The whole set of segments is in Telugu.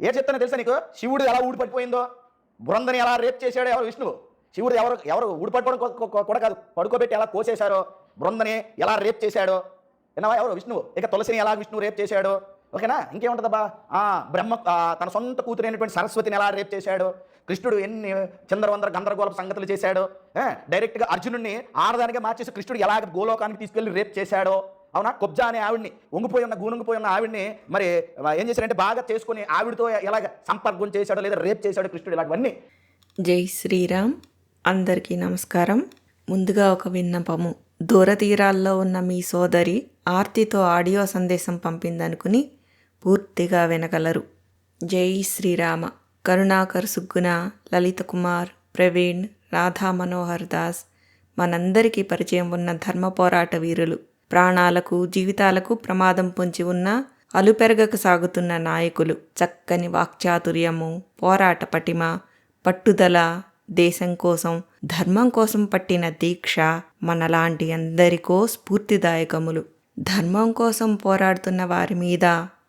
ఏ చెప్తానో తెలుసా నీకు? శివుడు ఎలా ఊడిపడిపోయిందో? బృందని ఎలా రేప్ చేశాడో ఎవరు విష్ణువు? శివుడు ఎవరు ఎవరు ఊడిపడిపోవడం కూడా కాదు. పడుకోబెట్టి ఎలా కోసేశారో బృందని ఎలా రేప్ చేశాడో. విన్నావా ఎవరు? విష్ణువు. ఇక తులసిని ఎలా విష్ణువు రేప్ చేశాడో? ఓకేనా? ఇంకేముంటుందబ్బా ఆ, బ్రహ్మ తన సొంత కూతురైనటువంటి సరస్వతిని ఎలా రేప్ చేశాడు? కృష్ణుడు ఎన్ని చంద్రవందర గందరగోళపు సంగతులు చేశాడు? డైరెక్ట్గా అర్జునుడిని ఆడదానిగా మార్చేసి కృష్ణుడు ఎలాగ గోలోకానికి తీసుకెళ్ళి రేప్ చేశాడో? అవునా? కొబ్జా అనే ఆవిడ్ని ఉంగిపోయి ఉన్న గూనుంగిపోయి ఉన్న ఆవిడ్ని మరి ఏం చేశాడంటే బాగా చేసుకుని ఆవిడతో ఎలాగ సంపర్కం చేశాడో లేదా రేప్ చేశాడో కృష్ణుడు ఇలాంటివన్నీ జై శ్రీరామ్. అందరికీ నమస్కారం. ముందుగా ఒక విన్నపము. దూరతీరాల్లో ఉన్న మీ సోదరి ఆర్తితో ఆడియో సందేశం పంపిందనుకుని పూర్తిగా వినగలరు. జై శ్రీరామ. కరుణాకర్ సుగ్గున లలిత కుమార్ ప్రవీణ్ రాధా మనోహర్ దాస్ మనందరికీ పరిచయం ఉన్న ధర్మ పోరాట వీరులు. ప్రాణాలకు జీవితాలకు ప్రమాదం పొంచి ఉన్న అలుపెరగక సాగుతున్న నాయకులు. చక్కని వాక్చాతుర్యము పోరాట పటిమ పట్టుదల దేశం కోసం ధర్మం కోసం పట్టిన దీక్ష మనలాంటి అందరికో స్ఫూర్తిదాయకములు. ధర్మం కోసం పోరాడుతున్న వారి మీద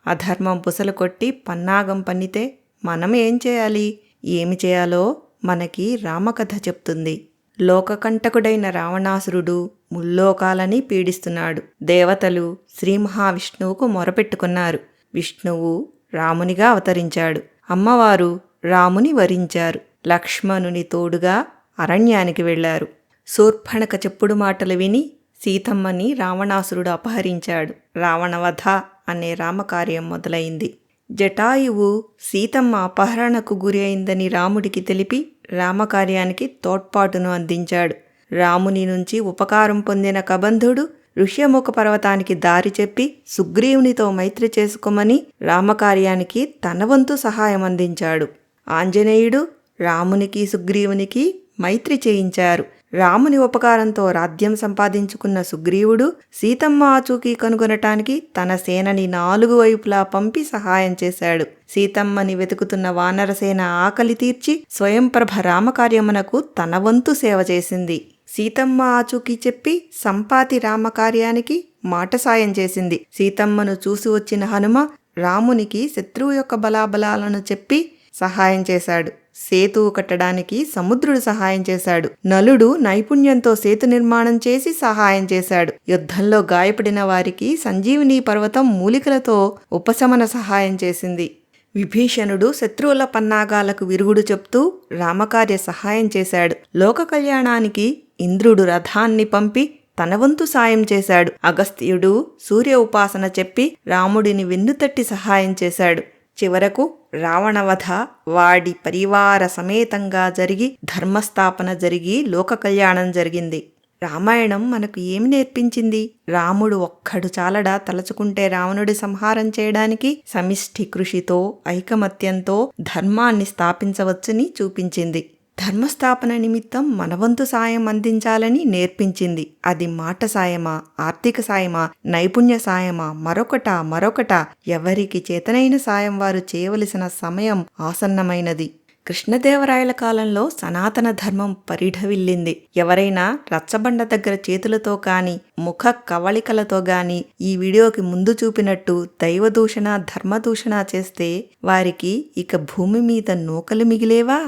అధర్మం పుసలు కొట్టి పన్నాగం పన్నితే మనం ఏం చేయాలి? ఏమి చేయాలో మనకి రామకథ చెప్తుంది. లోకకంటకుడైన రావణాసురుడు ముల్లోకాలని పీడిస్తున్నాడు. దేవతలు శ్రీ మహావిష్ణువుకు మొరపెట్టుకున్నారు. విష్ణువు రామునిగా అవతరించాడు. అమ్మవారు రాముని వరించారు. లక్ష్మణుని తోడుగా అరణ్యానికి వెళ్ళారు శూర్పణక చెప్పుడు మాటలు విని సీతమ్మని రావణాసురుడు అపహరించాడు. రావణవధ అనే రామకార్యం మొదలైంది. జటాయువు సీతమ్మ అపహరణకు గురి అయిందని రాముడికి తెలిపి రామకార్యానికి తోడ్పాటును అందించాడు. రాముని నుంచి ఉపకారం పొందిన కబంధుడు ఋష్యముఖ పర్వతానికి దారి చెప్పి సుగ్రీవునితో మైత్రి చేసుకోమని రామకార్యానికి తన వంతు సహాయం అందించాడు. ఆంజనేయుడు రామునికి సుగ్రీవునికి మైత్రి చేయించారు. రాముని ఉపకారంతో రాజ్యం సంపాదించుకున్న సుగ్రీవుడు సీతమ్మ ఆచూకీ కనుగొనటానికి తన సేనని నాలుగు వైపులా పంపి సహాయం చేశాడు. సీతమ్మని వెతుకుతున్న వానరసేన ఆకలి తీర్చి స్వయంప్రభ రామకార్యమునకు తన వంతు సేవ చేసింది. సీతమ్మ ఆచూకీ చెప్పి సంపాతి రామకార్యానికి మాట సాయం చేసింది. సీతమ్మను చూసి వచ్చిన హనుమ రామునికి శత్రువు యొక్క బలాబలాలను చెప్పి సహాయం చేశాడు. సేతువు కట్టడానికి సముద్రుడు సహాయం చేశాడు. నలుడు నైపుణ్యంతో సేతు నిర్మాణం చేసి సహాయం చేశాడు. యుద్ధంలో గాయపడిన వారికి సంజీవిని పర్వతం మూలికలతో ఉపశమన సహాయం చేసింది. విభీషణుడు శత్రువుల పన్నాగాలకు విరుగుడు చెప్తూ రామకార్య సహాయం చేశాడు. లోక కళ్యాణానికి ఇంద్రుడు రథాన్ని పంపి తన వంతు సాయం చేశాడు. అగస్త్యుడు సూర్య ఉపాసన చెప్పి రాముడిని వెన్నుతట్టి సహాయం చేశాడు. చివరకు రావణవధ వాడి పరివార సమేతంగా జరిగి ధర్మస్థాపన జరిగి లోక కళ్యాణం జరిగింది. రామాయణం మనకు ఏమి నేర్పించింది? రాముడు ఒక్కడు చాలడా తలచుకుంటే రావణుడి సంహారం చేయడానికి? సమిష్టి కృషితో ఐకమత్యంతో ధర్మాన్ని స్థాపించవచ్చని చూపించింది. ధర్మస్థాపన నిమిత్తం మనవంతు సాయం అందించాలని నేర్పించింది. అది మాట సాయమా ఆర్థిక సాయమా నైపుణ్య సాయమా? మరొకట మరొకట? ఎవరికి చేతనైన సాయం వారు చేయవలసిన సమయం ఆసన్నమైనది. కృష్ణదేవరాయల కాలంలో సనాతన ధర్మం పరిఢవిల్లింది. ఎవరైనా రచ్చబండ దగ్గర చేతులతో కాని ముఖ కవళికలతో గాని ఈ వీడియోకి ముందు చూపినట్టు దైవదూషణ ధర్మదూషణ చేస్తే వారికి ఇక భూమి మీద నూకలు మిగిలేవా?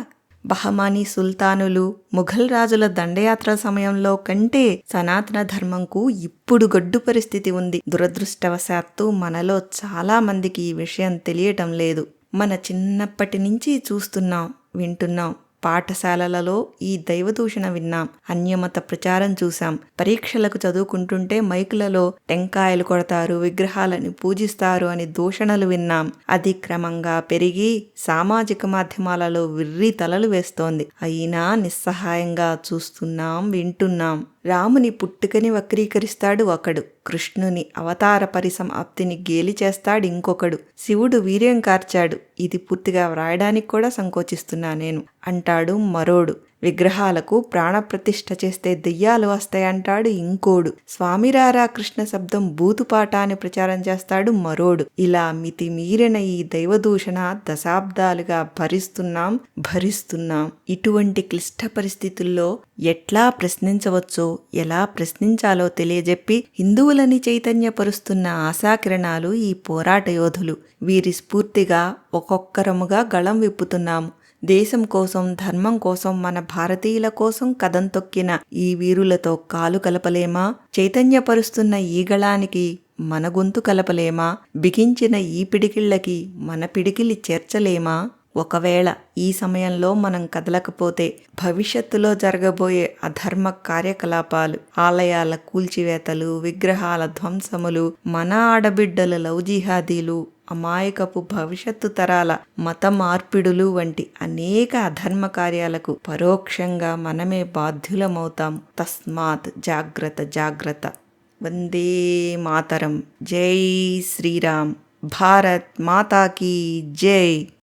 బహమానీ సుల్తానులు ముఘల్ రాజుల దండయాత్ర సమయంలో కంటే సనాతన ధర్మంకు ఇప్పుడు గడ్డు పరిస్థితి ఉంది. దురదృష్టవశాత్తు మనలో చాలా మందికి ఈ విషయం తెలియటం లేదు. మన చిన్నప్పటి నుంచి చూస్తున్నాం వింటున్నాం. పాఠశాలలలో ఈ దైవదూషణ విన్నాం. అన్యమత ప్రచారం చూశాం. పరీక్షలకు చదువుకుంటుంటే మైకులలో టెంకాయలు కొడతారు విగ్రహాలని పూజిస్తారు అని దూషణలు విన్నాం. అది క్రమంగా పెరిగి సామాజిక మాధ్యమాలలో విర్రి తలలు వేస్తోంది. అయినా నిస్సహాయంగా చూస్తున్నాం వింటున్నాం. రాముని పుట్టుకని వక్రీకరిస్తాడు ఒకడు. కృష్ణుని అవతార పరిసమాప్తిని గేలి చేస్తాడు ఇంకొకడు. శివుడు వీర్యం కార్చాడు. ఇది పూర్తిగా వ్రాయడానికి కూడా సంకోచిస్తున్నా నేను. అంటాడు మరోడు. విగ్రహాలకు ప్రాణప్రతిష్ఠ చేస్తే దెయ్యాలు వస్తాయంటాడు ఇంకోడు. స్వామిరారా కృష్ణ శబ్దం బూతుపాట అని ప్రచారం చేస్తాడు మరోడు. ఇలా మితిమీరిన ఈ దైవదూషణ దశాబ్దాలుగా భరిస్తున్నాం భరిస్తున్నాం. ఇటువంటి క్లిష్ట పరిస్థితుల్లో ఎట్లా ప్రశ్నించవచ్చో ఎలా ప్రశ్నించాలో తెలియజెప్పి హిందువులని చైతన్యపరుస్తున్న ఆశాకిరణాలు ఈ పోరాట యోధులు. వీరి స్ఫూర్తిగా ఒక్కొక్కరముగా గళం విప్పుతున్నాము దేశం కోసం ధర్మం కోసం మన భారతీయుల కోసం కదం తొక్కిన ఈ వీరులతో కాలు కలపలేమా? చైతన్యపరుస్తున్న ఈగళానికి మన గొంతు కలపలేమా? బిగించిన ఈ పిడికిళ్ళకి మన పిడికిలి చేర్చలేమా? ఒకవేళ ఈ సమయంలో మనం కదలకపోతే భవిష్యత్తులో జరగబోయే అధర్మ కార్యకలాపాలు ఆలయాల కూల్చివేతలు విగ్రహాల ధ్వంసములు మన ఆడబిడ్డల లవ్ జిహాదీలు అమాయకపు భవిష్యత్తు తరాల మత మార్పిడులు వంటి అనేక అధర్మ కార్యాలకు పరోక్షంగా మనమే బాధ్యులమవుతాం. తస్మాత్ జాగ్రత్త జాగ్రత్త. వందే మాతరం. జై శ్రీరామ్. భారత్ మాతాకి జై.